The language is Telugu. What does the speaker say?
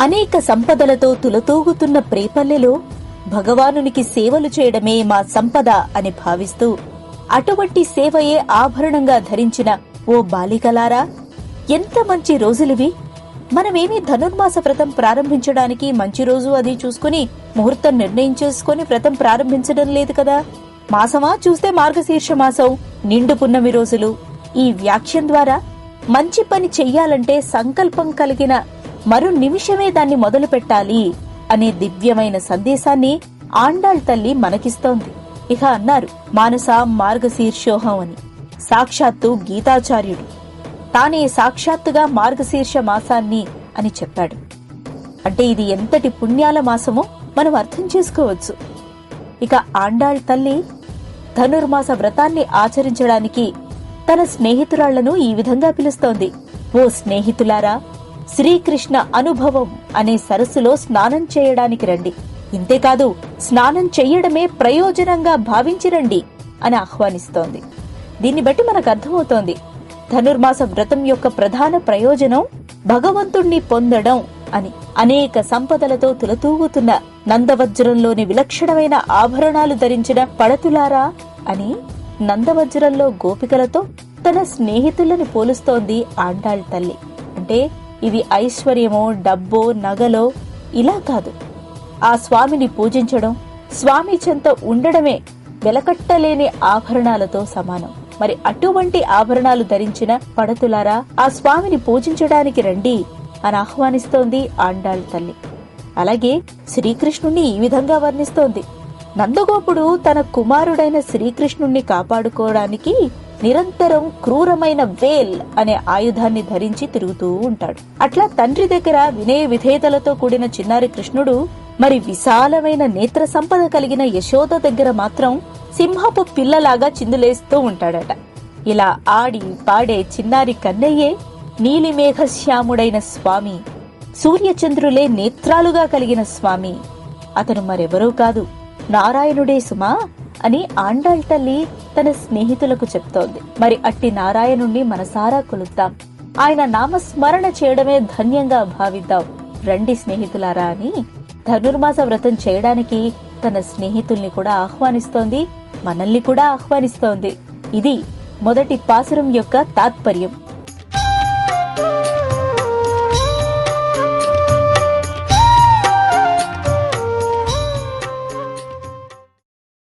అనేక సంపదలతో తులతూగుతున్న ప్రేపల్లెలో భగవానునికి సేవలు చేయడమే మా సంపద అని భావిస్తూ అటువంటి సేవయే ఆభరణంగా ధరించిన ఓ బాలికలారా ఎంత మంచి రోజులివి! మనమేమీ ధనుర్మాస వ్రతం ప్రారంభించడానికి మంచి రోజు అది చూసుకుని ముహూర్తం నిర్ణయం చేసుకుని వ్రతం ప్రారంభించడం లేదు కదా? మాసమా? చూస్తే మార్గశీర్ష మాసం నిండు పున్నమి రోజులు. ఈ వ్యాఖ్యం ద్వారా మంచి పని చెయ్యాలంటే సంకల్పం కలిగిన మరో నిమిషమే దాన్ని మొదలు పెట్టాలి అనే దివ్యమైన సందేశాన్ని ఆండాళ్ తల్లి మనకిస్తోంది. ఇక అన్నారు మానస మార్గశీర్షోహం అని. సాక్షాత్తు గీతాచార్యుడు. తానే సాక్షాత్తుగా మార్గశీర్ష మాసాన్ని అని చెప్పాడు. అంటే ఇది ఎంతటి పుణ్యాల మాసమో మనం అర్థం చేసుకోవచ్చు. ఇక ఆండాళ్ తల్లి ధనుర్మాస వ్రతాన్ని ఆచరించడానికి తన స్నేహితురాళ్ళను ఈ విధంగా పిలుస్తోంది. ఓ స్నేహితులారా శ్రీకృష్ణ అనుభవం అనే సరస్సులో స్నానం చేయడానికి రండి. ఇంతేకాదు స్నానం చెయ్యడమే ప్రయోజనంగా భావించి రండి అని ఆహ్వానిస్తోంది. దీన్ని బట్టి మనకు అర్థమవుతోంది. ధనుర్మాస వ్రతం యొక్క ప్రధాన ప్రయోజనం భగవంతుణ్ణి పొందడం అని అనేక సంపదలతో తులతూగుతున్న నందవజ్రంలోని విలక్షణమైన ఆభరణాలు ధరించిన పడతులారా అని నందవజ్రంలో గోపికలతో తన స్నేహితులను పోలుస్తోంది ఆండాళ్ తల్లి. అంటే ఇవి ఐశ్వర్యమో డబ్బో నగలో ఇలా కాదు. ఆ స్వామిని పూజించడం స్వామి చెంత ఉండడమే వెలకట్టలేని ఆభరణాలతో సమానం. మరి అటువంటి ఆభరణాలు ధరించిన పడతులారా? ఆ స్వామిని పూజించడానికి రండి అని ఆహ్వానిస్తోంది ఆండాళ్ తల్లి. అలాగే శ్రీకృష్ణుణ్ణి ఈ విధంగా వర్ణిస్తోంది. నందగోపుడు తన కుమారుడైన శ్రీకృష్ణుణ్ణి కాపాడుకోవడానికి నిరంతరం క్రూరమైన వేల్ అనే ఆయుధాన్ని ధరించి తిరుగుతూ ఉంటాడు. అట్లా తండ్రి దగ్గర వినయ విధేయతలతో కూడిన చిన్నారి కృష్ణుడు మరి విశాలమైన నేత్ర సంపద కలిగిన యశోద దగ్గర మాత్రం సింహపు పిల్లలాగా చిందులేస్తూ ఉంటాడట. ఇలా ఆడి పాడే చిన్నారి కన్నయ్యే నీలిమేఘశ్యాముడైన స్వామి సూర్యచంద్రులే నేత్రాలుగా కలిగిన స్వామి. అతను మరెవరూ కాదు నారాయణుడే సుమా అని ఆండాళ్ తల్లి తన స్నేహితులకు చెప్తోంది. మరి అట్టి నారాయణుణ్ణి మనసారా కొలుద్దాం? ఆయన నామస్మరణ చేయడమే ధన్యంగా భావిద్దాం. రండి స్నేహితులారా అని ధనుర్మాస వ్రతం చేయడానికి తన స్నేహితుల్ని కూడా ఆహ్వానిస్తోంది మనల్ని కూడా ఆహ్వానిస్తోంది. ఇది మొదటి పాసురం యొక్క తాత్పర్యం.